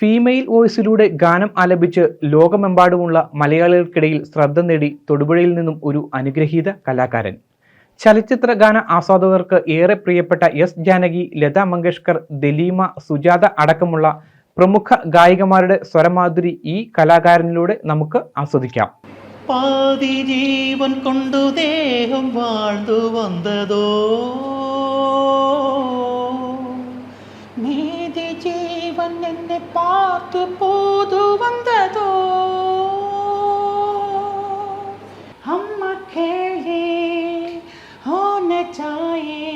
Female വോയിസിലൂടെ ഗാനം ആലപിച്ച് ലോകമെമ്പാടുമുള്ള മലയാളികൾക്കിടയിൽ ശ്രദ്ധ നേടി തൊടുപുഴയിൽ നിന്നും ഒരു അനുഗ്രഹീത കലാകാരൻ. ചലച്ചിത്ര ഗാന ആസ്വാദകർക്ക് ഏറെ പ്രിയപ്പെട്ട എസ് ജാനകി ലത മങ്കേഷ്കർ ദലീമ സുജാത അടക്കമുള്ള പ്രമുഖ ഗായികമാരുടെ സ്വരമാധുരി ഈ കലാകാരനിലൂടെ നമുക്ക് ആസ്വദിക്കാം. പാതി ജീവൻ കൊണ്ടു ദേഹം വാഴ്ന്നു വന്നതോ பார்த்து போது வந்ததோ அம்மா கேளே होना चाहिए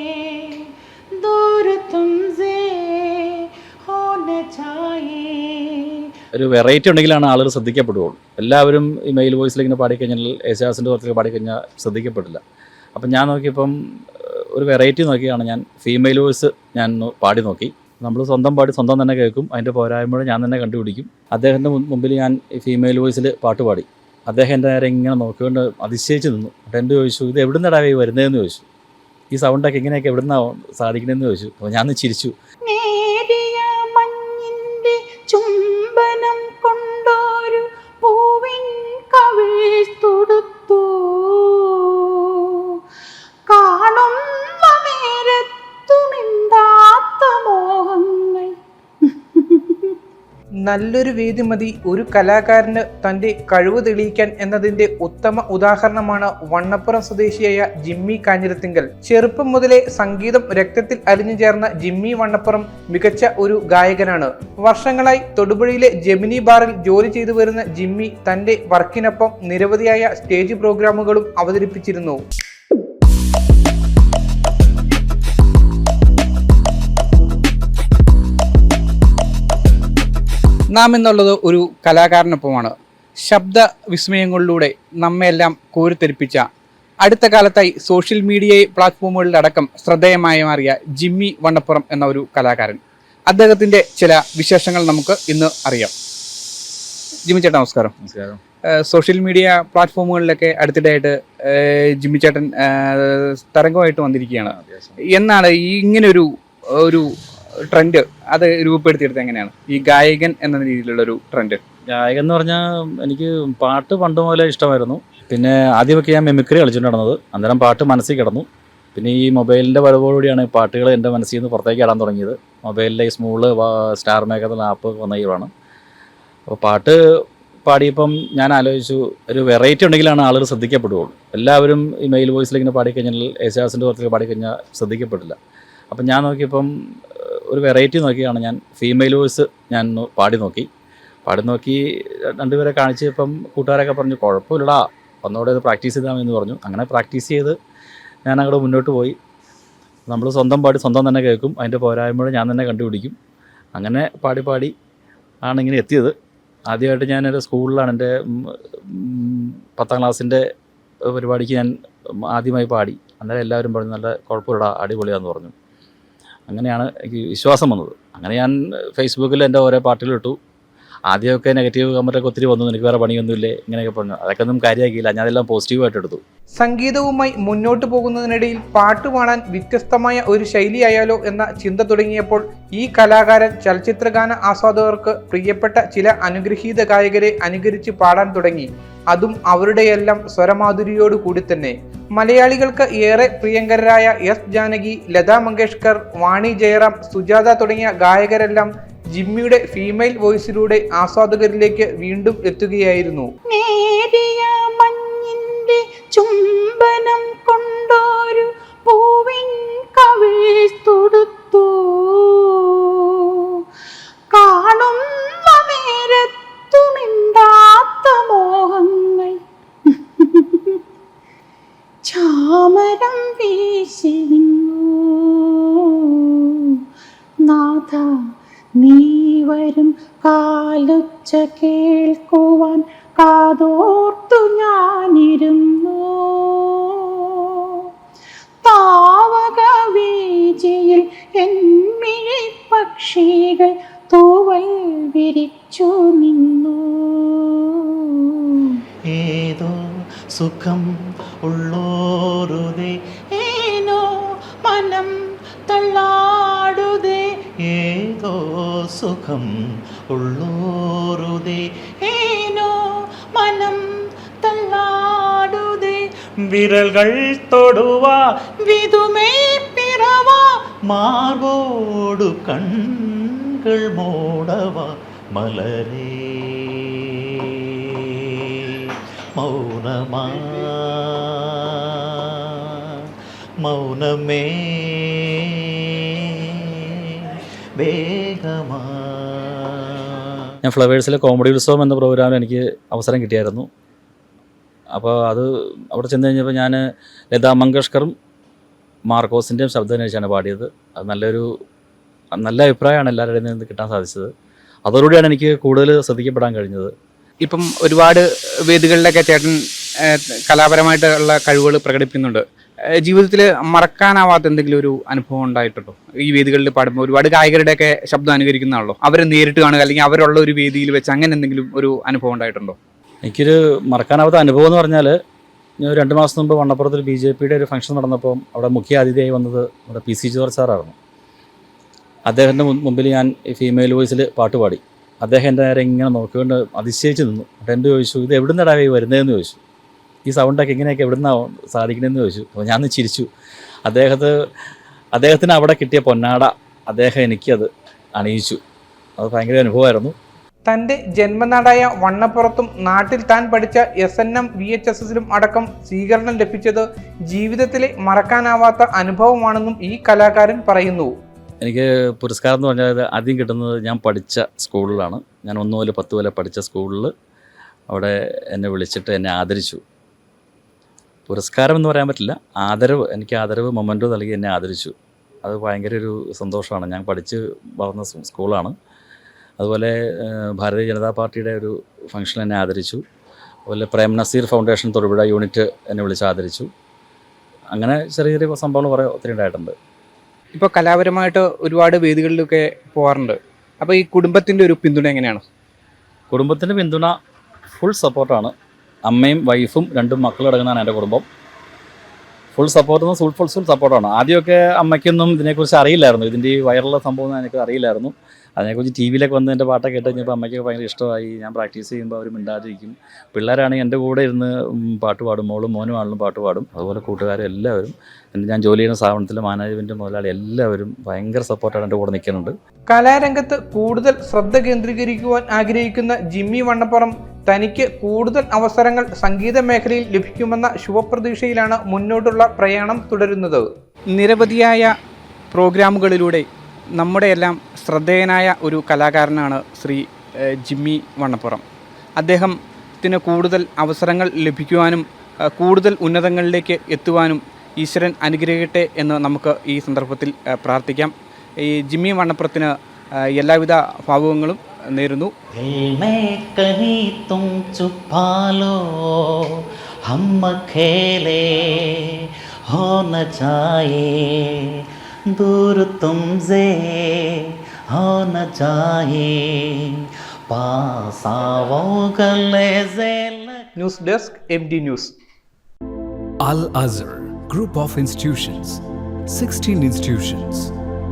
दूर तुमसे होना चाहिए ഒരു വെറൈറ്റി ഉണ്ടെങ്കിലാണ് ആളുകൾ ശ്രദ്ധിക്കപ്പെടുകയുള്ളൂ എല്ലാവരും ഈ മെയിൽ വോയിസിൽ ഇങ്ങനെ പാടിക്കഴിഞ്ഞാൽ യേശുദാസിൻ്റെ പുറത്തേക്ക് പാടിക്കഴിഞ്ഞാൽ ശ്രദ്ധിക്കപ്പെടില്ല അപ്പം ഞാൻ നോക്കിയപ്പം ഏഹ്, ഒരു വെറൈറ്റി നോക്കിയാണ് ഞാൻ ഫീമെയിൽ വോയിസ് ഞാൻ ഒന്ന് പാടി നോക്കി നമ്മൾ സ്വന്തം പാടി സ്വന്തം തന്നെ കേൾക്കും. അതിന്റെ പോരായ്മകൾ ഞാൻ തന്നെ കണ്ടുപിടിക്കും. അദ്ദേഹത്തിന്റെ മുമ്പിൽ ഞാൻ ഫീമെയിൽ വോയിസിൽ പാട്ട് പാടി. അദ്ദേഹം എന്റെ നേരെ ഇങ്ങനെ നോക്കിക്കൊണ്ട് അതിശയിച്ച് നിന്നു. എന്റെ ചോദിച്ചു? ഇത് എവിടെ നിന്നാണ് ഈ വരുന്നതെന്ന് ചോദിച്ചു. ഈ സൗണ്ടൊക്കെ ഇങ്ങനെയൊക്കെ എവിടെ നിന്നാണ് സാധിക്കണമെന്ന് ചോദിച്ചു. അപ്പോൾ ഞാൻ ചിരിച്ചു. നല്ലൊരു വേദി മതി ഒരു കലാകാരന് തന്റെ കഴിവ് തെളിയിക്കാൻ എന്നതിന്റെ ഉത്തമ ഉദാഹരണമാണ് വണ്ണപ്പുറം സ്വദേശിയായ ജിമ്മി കാഞ്ഞിരത്തിങ്കൽ. ചെറുപ്പം മുതലേ സംഗീതം രക്തത്തിൽ അലിഞ്ഞു ചേർന്ന ജിമ്മി വണ്ണപ്പുറം മികച്ച ഒരു ഗായകനാണ്. വർഷങ്ങളായി തൊടുപുഴയിലെ ജെമിനി ബാറിൽ ജോലി ചെയ്തു വരുന്ന ജിമ്മി തന്റെ വർക്കിനൊപ്പം നിരവധിയായ സ്റ്റേജ് പ്രോഗ്രാമുകളും അവതരിപ്പിച്ചിരുന്നു. നാം എന്നുള്ളത് ഒരു കലാകാരനൊപ്പമാണ്. ശബ്ദ വിസ്മയങ്ങളിലൂടെ നമ്മയെല്ലാം കോരിത്തെരിപ്പിച്ച അടുത്ത കാലത്തായി സോഷ്യൽ മീഡിയ പ്ലാറ്റ്ഫോമുകളിലടക്കം ശ്രദ്ധേയമായി മാറിയ ജിമ്മി വണ്ണപ്പുറം എന്ന ഒരു കലാകാരൻ. അദ്ദേഹത്തിന്റെ ചില വിശേഷങ്ങൾ നമുക്ക് ഇന്ന് അറിയാം. ജിമ്മി ചേട്ടൻ നമസ്കാരം. നമസ്കാരം. സോഷ്യൽ മീഡിയ പ്ലാറ്റ്ഫോമുകളിലൊക്കെ അടുത്തിടെയായിട്ട് ജിമ്മി ചേട്ടൻ തരംഗമായിട്ട് വന്നിരിക്കുകയാണ്. എന്നാണ് ഈ ഇങ്ങനെ ഒരു ഒരു ട്രെൻഡ് അത് രൂപപ്പെടുത്തിയെടുത്ത് എങ്ങനെയാണ്? ഈ ഗായകൻ എന്ന രീതിയിലുള്ള ഒരു ട്രെൻഡ് ഗായകൻ എന്ന് പറഞ്ഞാൽ എനിക്ക് പാട്ട് പണ്ട് മുതലേ ഇഷ്ടമായിരുന്നു. പിന്നെ ആദ്യമൊക്കെ ഞാൻ മെമിക്രി കളിച്ചിട്ടുണ്ടായിരുന്നത് അന്നേരം പാട്ട് മനസ്സിൽ കിടന്നു. പിന്നെ ഈ മൊബൈലിന്റെ വരവോടുകൂടിയാണ് പാട്ടുകൾ എന്റെ മനസ്സിൽ നിന്ന് പുറത്തേക്ക് ഇടാൻ തുടങ്ങിയത്. മൊബൈലിലെ സ്മൂൾ സ്റ്റാർ എന്ന ആപ്പ് വന്നതാണ് അപ്പോൾ പാട്ട് പാടിയപ്പം ഞാൻ ആലോചിച്ചു ഒരു വെറൈറ്റി ഉണ്ടെങ്കിലാണ് ആളുകൾ ശ്രദ്ധിക്കപ്പെടുകയുള്ളൂ. എല്ലാവരും ഈ മെയിൽ വോയിസിൽ ഇങ്ങനെ പാടിക്കഴിഞ്ഞാൽ യേശുദാസിന്റെ പുറത്തേക്ക് പാടിക്കഴിഞ്ഞാൽ ശ്രദ്ധിക്കപ്പെടില്ല. അപ്പം ഞാൻ നോക്കിയപ്പം ഒരു വെറൈറ്റി നോക്കിയാണ് ഞാൻ. ഫീമെയിൽ വോയിസ് ഞാൻ പാടി നോക്കി. പാടി നോക്കി രണ്ടുപേരെ കാണിച്ചപ്പം കൂട്ടുകാരൊക്കെ പറഞ്ഞു കുഴപ്പമില്ലടാ ഒന്നുകൂടെ ഇത് പ്രാക്ടീസ് എന്ന് പറഞ്ഞു. അങ്ങനെ പ്രാക്ടീസ് ചെയ്ത് ഞാൻ അങ്ങോട്ട് മുന്നോട്ട് പോയി. നമ്മൾ സ്വന്തം പാടി സ്വന്തം തന്നെ കേൾക്കും. അതിന്റെ പോരായ്മകൾ ഞാൻ തന്നെ കണ്ടുപിടിക്കും. അങ്ങനെ പാടി പാടി ആണ് ഇങ്ങനെ എത്തിയത്. ആദ്യമായിട്ട് ഞാൻ എന്റെ സ്കൂളിലാണ് എന്റെ പത്താം ക്ലാസ്സിന്റെ പരിപാടിക്ക് ഞാൻ ആദ്യമായി പാടി. അന്നേരം എല്ലാവരും പറഞ്ഞു നല്ല കുഴപ്പമില്ലടാ അടിപൊളിയാന്ന് പറഞ്ഞു. അങ്ങനെയാണ് എനിക്ക് വിശ്വാസം വന്നത്. അങ്ങനെ ഞാൻ ഫേസ്ബുക്കിൽ എന്റെ ഓരോ പാട്ടുകൾ ഇട്ടു ആദ്യമൊക്കെ നെഗറ്റീവ് കമന്റൊക്കെ ഒത്തിരി വന്നു. എനിക്ക് വേറെ പണിയൊന്നുമില്ലേ? ഇങ്ങനെയൊക്കെ പറഞ്ഞു. അതൊക്കെ ഒന്നും കാര്യമാക്കിയില്ല. അതെല്ലാം പോസിറ്റീവായിട്ട് എടുത്തു. സംഗീതവുമായി മുന്നോട്ട് പോകുന്നതിനിടയിൽ പാട്ട് പാടാൻ വ്യത്യസ്തമായ ഒരു ശൈലിയായാലോ എന്ന ചിന്ത തുടങ്ങിയപ്പോൾ ഈ കലാകാരൻ ചലച്ചിത്രഗാന ആസ്വാദകർക്ക് പ്രിയപ്പെട്ട ചില അനുഗ്രഹീത ഗായകരെ അനുകരിച്ച് പാടാൻ തുടങ്ങി. അതും അവരുടെയെല്ലാം സ്വരമാധുരിയോട് കൂടി തന്നെ. മലയാളികൾക്ക് ഏറെ പ്രിയങ്കരായ എസ് ജാനകി ലതാ മങ്കേഷ്കർ വാണി ജയറാം സുജാത തുടങ്ങിയ ഗായകരെല്ലാം ജിമ്മിയുടെ ഫീമെയിൽ വോയിസിലൂടെ ആസ്വാദകരിലേക്ക് വീണ്ടും എത്തുകയായിരുന്നു. ചുംബനം കൊണ്ടൊരു പൂവിൻ കവിൾ തൊടുത്തു നിന്നു നാഥ നീ വരും കാലുച്ച കേൾക്കുവാൻ കാതോർത്തു ഞാനിരുന്നു. താവക വീചിയിൽ എന്മിഴി പക്ഷികൾ തൂവൽ വിരിച്ചു നിന്നു. ഏതോ സുഖം സുഖം ഉള്ളൂറുതേ ഏനോ മനം തല്ലാടുതേ വിരൽകൾ തൊടുവാ വിതുമേ പിറവാ മാർവോടു കൺകൾ മൂടവാ മലരേ മൗനമാ മൗനമേ വേഗമാ ഞാൻ ഫ്ലവേഴ്സിലെ കോമഡി ഉത്സവം എന്ന പ്രോഗ്രാമിൽ എനിക്ക് അവസരം കിട്ടിയായിരുന്നു. അപ്പോൾ അത് അവിടെ ചെന്ന് കഴിഞ്ഞപ്പോൾ ഞാൻ ലതാ മങ്കേഷ്കറും മാർക്കോസിന്റെയും ശബ്ദം അനുസരിച്ചാണ് പാടിയത്. അത് നല്ലൊരു നല്ല അഭിപ്രായമാണ് എല്ലാവരുടെയും നിന്ന് കിട്ടാൻ സാധിച്ചത്. അതോടുകൂടിയാണ് എനിക്ക് കൂടുതൽ ശ്രദ്ധിക്കപ്പെടാൻ കഴിഞ്ഞത്. ഇപ്പം ഒരുപാട് വേദികളിലൊക്കെ ചേട്ടൻ കലാപരമായിട്ടുള്ള കഴിവുകൾ പ്രകടിപ്പിക്കുന്നുണ്ട്. ജീവിതത്തിൽ മറക്കാനാവാത്ത എന്തെങ്കിലും ഒരു അനുഭവം ഉണ്ടായിട്ടുണ്ടോ? ഈ വേദികളിൽ പാടുമ്പോൾ ഒരുപാട് ഗായകരുടെയൊക്കെ ശബ്ദം അനുകരിക്കുന്നതാണല്ലോ. അവരെ നേരിട്ട് കാണുക അല്ലെങ്കിൽ അവരുള്ള ഒരു വേദിയിൽ വെച്ച് അങ്ങനെ എന്തെങ്കിലും ഒരു അനുഭവം ഉണ്ടായിട്ടുണ്ടോ? എനിക്കൊരു മറക്കാനാവാത്ത അനുഭവം എന്ന് പറഞ്ഞാൽ ഞാൻ രണ്ട് മാസം മുമ്പ് വണ്ണപ്പുറത്തിൽ ബി ജെ പിയുടെ ഒരു ഫംഗ്ഷൻ നടന്നപ്പോൾ അവിടെ മുഖ്യ അതിഥിയായി വന്നത് നമ്മുടെ പി സി ജോർജ് സാറായിരുന്നു. അദ്ദേഹത്തിന്റെ മുമ്പിൽ ഞാൻ ഫീമെയിൽ വോയിസിൽ പാട്ട് പാടി. അദ്ദേഹം എന്റെ നേരെ ഇങ്ങനെ നോക്കിക്കൊണ്ട് അതിശയിച്ച് നിന്നു. എന്റെ ചോദിച്ചു? ഇത് എവിടെ വരുന്നതെന്ന് ചോദിച്ചു. ഈ സൗണ്ടൊക്കെ ഇങ്ങനെയൊക്കെ എവിടുന്ന സാധിക്കണമെന്ന് ചോദിച്ചു. അപ്പോൾ ഞാൻ ചിരിച്ചു. അദ്ദേഹത്തെ അദ്ദേഹത്തിന് അവിടെ കിട്ടിയ പൊന്നാട അദ്ദേഹം എനിക്കത് അണിയിച്ചു. അത് ഭയങ്കര അനുഭവമായിരുന്നു. തന്റെ ജന്മനാടായ വണ്ണപ്പുറത്തും നാട്ടിൽ താൻ പഠിച്ച S N M V H S എസിലും അടക്കം സ്വീകരണം ലഭിച്ചത് ജീവിതത്തിലെ മറക്കാനാവാത്ത അനുഭവമാണെന്നും ഈ കലാകാരൻ പറയുന്നു. എനിക്ക് പുരസ്കാരം എന്ന് പറഞ്ഞാൽ ആദ്യം കിട്ടുന്നത് ഞാൻ പഠിച്ച സ്കൂളിലാണ് ഞാൻ ഒന്ന് മുതൽ പത്ത് വരെ പഠിച്ച സ്കൂളിൽ അവിടെ എന്നെ വിളിച്ചിട്ട് എന്നെ ആദരിച്ചു. പുരസ്കാരം എന്ന് പറയാൻ പറ്റില്ല. ആദരവ് എനിക്ക് ആദരവ് മൊമെന്റോ നൽകി എന്നെ ആദരിച്ചു. അത് ഭയങ്കര ഒരു സന്തോഷമാണ്. ഞാൻ പഠിച്ച് വളർന്ന സ്കൂളാണ്. അതുപോലെ ഭാരതീയ ജനതാ പാർട്ടിയുടെ ഒരു ഫംഗ്ഷൻ എന്നെ ആദരിച്ചു. അതുപോലെ പ്രേം നസീർ ഫൗണ്ടേഷൻ തൊടുപുഴ യൂണിറ്റ് എന്നെ വിളിച്ച് ആദരിച്ചു. അങ്ങനെ ചെറിയ ചെറിയ സംഭവങ്ങൾ കുറേ ഒത്തിരി ഉണ്ടായിട്ടുണ്ട്. ഇപ്പോൾ കലാപരമായിട്ട് ഒരുപാട് വേദികളിലൊക്കെ പോകാറുണ്ട് അപ്പോൾ ഈ കുടുംബത്തിന്റെ ഒരു പിന്തുണ എങ്ങനെയാണ്? കുടുംബത്തിന്റെ പിന്തുണ ഫുൾ സപ്പോർട്ടാണ് അമ്മയും വൈഫും രണ്ടും മക്കളും അടങ്ങുന്നതാണ് എന്റെ കുടുംബം. Full support full full full സപ്പോർട്ടാണ് ആദ്യമൊക്കെ അമ്മയ്ക്കൊന്നും ഇതിനെക്കുറിച്ച് അറിയില്ലായിരുന്നു. ഇതിന്റെ ഈ വൈറലുള്ള സംഭവം എനിക്ക് അറിയില്ലായിരുന്നു. അതിനെക്കുറിച്ച് ടി വിയിലൊക്കെ വന്ന് എന്റെ പാട്ടൊക്കെ കേട്ട് കഴിഞ്ഞപ്പോൾ അമ്മയ്ക്ക് ഭയങ്കര ഇഷ്ടമായി. ഞാൻ പ്രാക്ടീസ് ചെയ്യുമ്പോൾ അവർ മിണ്ടാതിരിക്കും. പിള്ളേരാണെങ്കിൽ എന്റെ കൂടെ ഇരുന്ന് പാട്ട് പാടും. മോളും മോനും ആണെങ്കിലും പാട്ട് പാടും. അതുപോലെ കൂട്ടുകാരും എല്ലാവരും. എന്റെ ഞാൻ ജോലി ചെയ്യുന്ന സ്ഥാപനത്തിലെ മാനേജ്മെന്റ് മുതലാളി എല്ലാവരും ഭയങ്കര സപ്പോർട്ടാണ് എന്റെ കൂടെ നിൽക്കുന്നുണ്ട്. കലാരംഗത്ത് കൂടുതൽ ശ്രദ്ധ കേന്ദ്രീകരിക്കുവാൻ ആഗ്രഹിക്കുന്ന ജിമ്മി വണ്ണപ്പുറം തനിക്ക് കൂടുതൽ അവസരങ്ങൾ സംഗീത മേഖലയിൽ ലഭിക്കുമെന്ന ശുഭപ്രതീക്ഷയിലാണ് മുന്നോട്ടുള്ള പ്രയാണം തുടരുന്നത്. നിരവധിയായ പ്രോഗ്രാമുകളിലൂടെ നമ്മുടെ എല്ലാം ശ്രദ്ധേയനായ ഒരു കലാകാരനാണ് ശ്രീ ജിമ്മി വണ്ണപ്പുറം. അദ്ദേഹത്തിന് കൂടുതൽ അവസരങ്ങൾ ലഭിക്കുവാനും കൂടുതൽ ഉന്നതങ്ങളിലേക്ക് എത്തുവാനും ഈശ്വരൻ അനുഗ്രഹിക്കട്ടെ എന്ന് നമുക്ക് ഈ സന്ദർഭത്തിൽ പ്രാർത്ഥിക്കാം. ഈ ജിമ്മി വണ്ണപ്പുറത്തിന് എല്ലാവിധ ഭാവുകങ്ങളും നേരുന്നു दिल में कहीं तुम छुपा लो हम खेले हो न जाए दूर तुमसे हो न जाए पास आओ गले से लग news desk M D news Al Azhar Group of Institutions, 16 institutions,